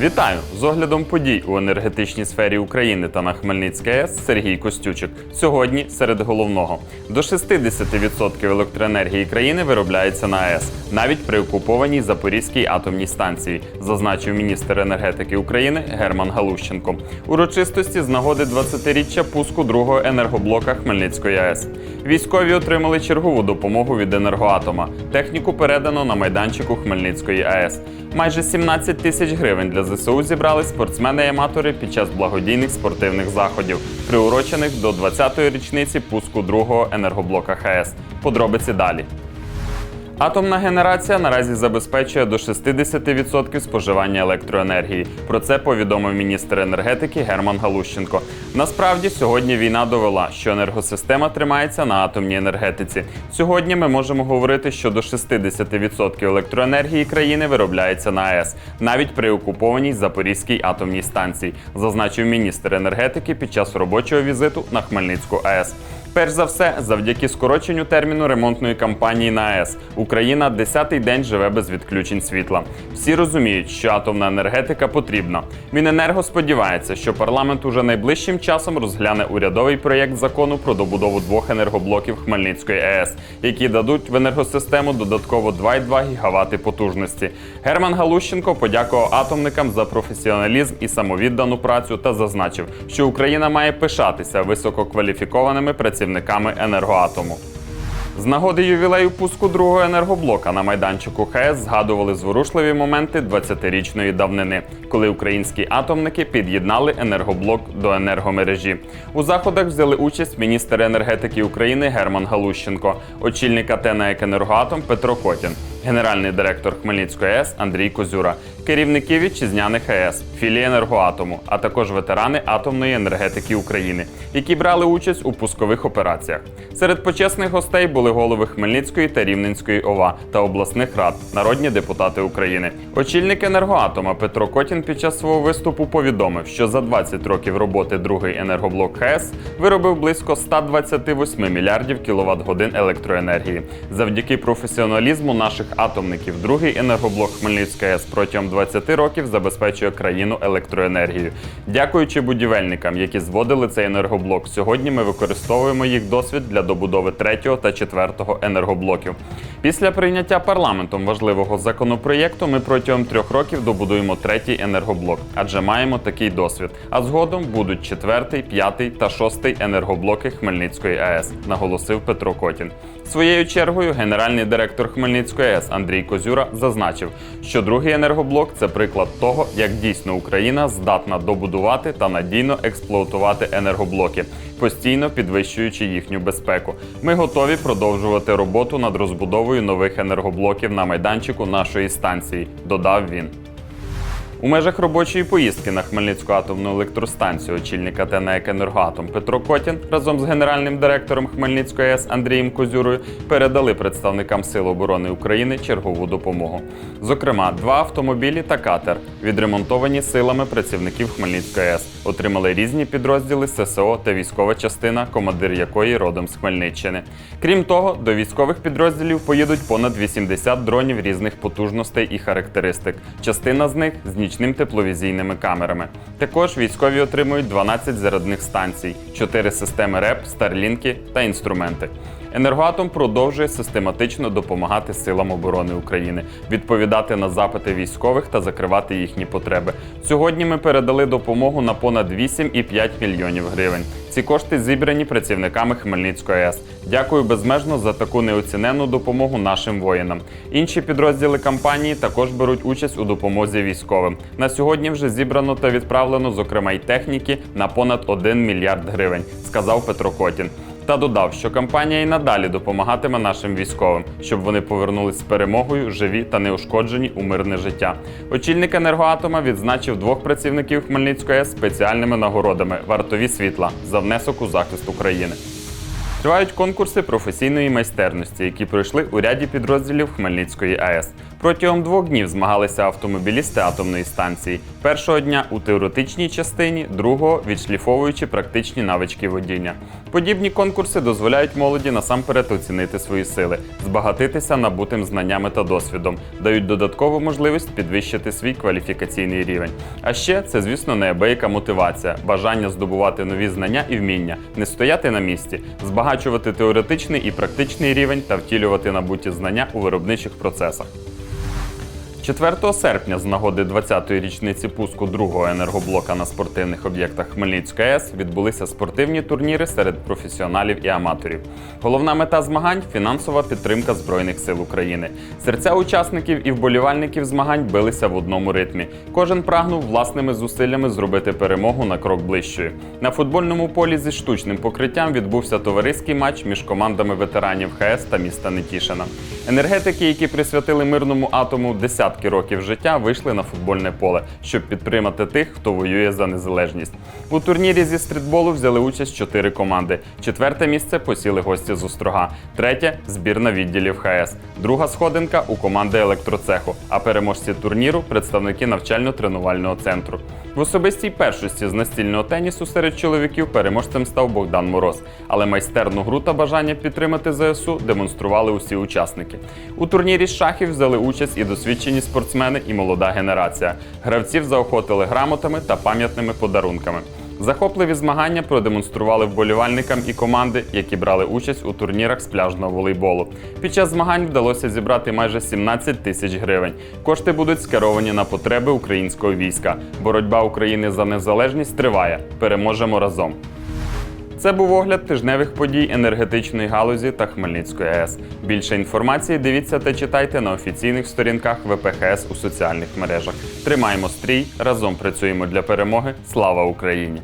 Вітаю з оглядом подій у енергетичній сфері України та на Хмельницькій АЕС Сергій Костючик. Сьогодні серед головного до 60% електроенергії країни виробляється на АЕС, навіть при окупованій Запорізькій атомній станції, зазначив міністр енергетики України Герман Галущенко. Урочистості з нагоди 20-річчя пуску другого енергоблока Хмельницької АЕС. Військові отримали чергову допомогу від енергоатома. Техніку передано на майданчику Хмельницької АЕС. Майже 17 тисяч гривень для ЗСУ зібрали спортсмени і аматори під час благодійних спортивних заходів, приурочених до 20-ї річниці пуску другого енергоблока ХС. Подробиці далі. Атомна генерація наразі забезпечує до 60% споживання електроенергії. Про це повідомив міністр енергетики Герман Галущенко. Насправді, сьогодні війна довела, що енергосистема тримається на атомній енергетиці. Сьогодні ми можемо говорити, що до 60% електроенергії країни виробляється на АЕС, навіть при окупованій Запорізькій атомній станції, зазначив міністр енергетики під час робочого візиту на Хмельницьку АЕС. Перш за все, завдяки скороченню терміну ремонтної кампанії на АЕС Україна десятий день живе без відключень світла. Всі розуміють, що атомна енергетика потрібна. Міненерго сподівається, що парламент уже найближчим часом розгляне урядовий проєкт закону про добудову двох енергоблоків Хмельницької АЕС, які дадуть в енергосистему додатково 2,2 гігавати потужності. Герман Галущенко подякував атомникам за професіоналізм і самовіддану працю та зазначив, що Україна має пишатися висококваліфікованими працівниками енергоатому. З нагоди ювілею пуску другого енергоблока на майданчику ХЕС згадували зворушливі моменти 20-річної давнини, коли українські атомники під'єднали енергоблок до енергомережі. У заходах взяли участь міністр енергетики України Герман Галущенко, очільник АТ на «Екенергоатом» Петро Котін, генеральний директор Хмельницької АЕС Андрій Козюра, керівники вітчизняних АЕС, філії енергоатому, а також ветерани атомної енергетики України, які брали участь у пускових операціях. Серед почесних гостей були голови Хмельницької та Рівненської ОВА та обласних рад, народні депутати України. Очільник енергоатома Петро Котін під час свого виступу повідомив, що за 20 років роботи другий енергоблок ХЕС виробив близько 128 мільярдів кіловат годин електроенергії. Завдяки професіоналізму наших атомників, другий енергоблок Хмельницької АЕС протягом 20 років забезпечує країну електроенергією. Дякуючи будівельникам, які зводили цей енергоблок, сьогодні ми використовуємо їх досвід для добудови третього та четвертого енергоблоків. Після прийняття парламентом важливого законопроєкту ми протягом трьох років добудуємо третій енергоблок, адже маємо такий досвід. А згодом будуть четвертий, п'ятий та шостий енергоблоки Хмельницької АЕС, наголосив Петро Котін. Своєю чергою генеральний директор Хмельницької АЕС Андрій Козюра зазначив, що другий енергоблок це приклад того, як дійсно Україна здатна добудувати та надійно експлуатувати енергоблоки, постійно підвищуючи їхню безпеку. Ми готові продовжувати роботу над розбудовою нових енергоблоків на майданчику нашої станції, додав він. У межах робочої поїздки на Хмельницьку атомну електростанцію очільника ТНЕК «Енергоатом» Петро Котін разом з генеральним директором Хмельницької АЕС Андрієм Козюрою передали представникам Сил оборони України чергову допомогу. Зокрема, два автомобілі та катер, відремонтовані силами працівників Хмельницької АЕС, отримали різні підрозділи ССО та військова частина, командир якої родом з Хмельниччини. Крім того, до військових підрозділів поїдуть понад 80 дронів різних потужностей і характеристик. Частина з них з нічним тепловізійними камерами. Також військові отримують 12 зарядних станцій, 4 системи РЕП, старлінки та інструменти. Енергоатом продовжує систематично допомагати силам оборони України, відповідати на запити військових та закривати їхні потреби. Сьогодні ми передали допомогу на понад 8,5 мільйонів гривень. Ці кошти зібрані працівниками Хмельницької АЕС. Дякую безмежно за таку неоціненну допомогу нашим воїнам. Інші підрозділи кампанії також беруть участь у допомозі військовим. На сьогодні вже зібрано та відправлено, зокрема й техніки, на понад 1 мільярд гривень, сказав Петро Котін. Та додав, що кампанія і надалі допомагатиме нашим військовим, щоб вони повернулись з перемогою, живі та неушкоджені у мирне життя. Очільник енергоатома відзначив двох працівників Хмельницької спеціальними нагородами вартові світла за внесок у захист України. Тривають конкурси професійної майстерності, які пройшли у ряді підрозділів Хмельницької АЕС. Протягом двох днів змагалися автомобілісти атомної станції. Першого дня у теоретичній частині, другого відшліфовуючи практичні навички водіння. Подібні конкурси дозволяють молоді насамперед оцінити свої сили, збагатитися набутим знаннями та досвідом, дають додаткову можливість підвищити свій кваліфікаційний рівень. А ще це, звісно, неабияка мотивація, бажання здобувати нові знання і вміння, не стояти на місці, збагачувати теоретичний і практичний рівень та втілювати набуті знання у виробничих процесах. 4 серпня з нагоди 20-ї річниці пуску другого енергоблока на спортивних об'єктах Хмельницької АЕС відбулися спортивні турніри серед професіоналів і аматорів. Головна мета змагань фінансова підтримка Збройних сил України. Серця учасників і вболівальників змагань билися в одному ритмі. Кожен прагнув власними зусиллями зробити перемогу на крок ближчою. На футбольному полі зі штучним покриттям відбувся товариський матч між командами ветеранів ХС та міста Нетішина. Енергетики, які присвятили мирному атому десятки років життя, вийшли на футбольне поле, щоб підтримати тих, хто воює за незалежність. У турнірі зі стрітболу взяли участь чотири команди. Четверте місце посіли гості з Острога, третє збірна відділів ХС, друга сходинка у команди електроцеху. А переможці турніру представники навчально-тренувального центру. В особистій першості з настільного тенісу серед чоловіків переможцем став Богдан Мороз, але майстерну гру та бажання підтримати ЗСУ демонстрували усі учасники. У турнірі з шахів взяли участь і досвідчені спортсмени, і молода генерація. Гравців заохотили грамотами та пам'ятними подарунками. Захопливі змагання продемонстрували вболівальникам і команди, які брали участь у турнірах з пляжного волейболу. Під час змагань вдалося зібрати майже 17 тисяч гривень. Кошти будуть скеровані на потреби українського війська. Боротьба України за незалежність триває. Переможемо разом. Це був огляд тижневих подій енергетичної галузі та Хмельницької АЕС. Більше інформації дивіться та читайте на офіційних сторінках ВПХС у соціальних мережах. Тримаємо стрій, разом працюємо для перемоги. Слава Україні!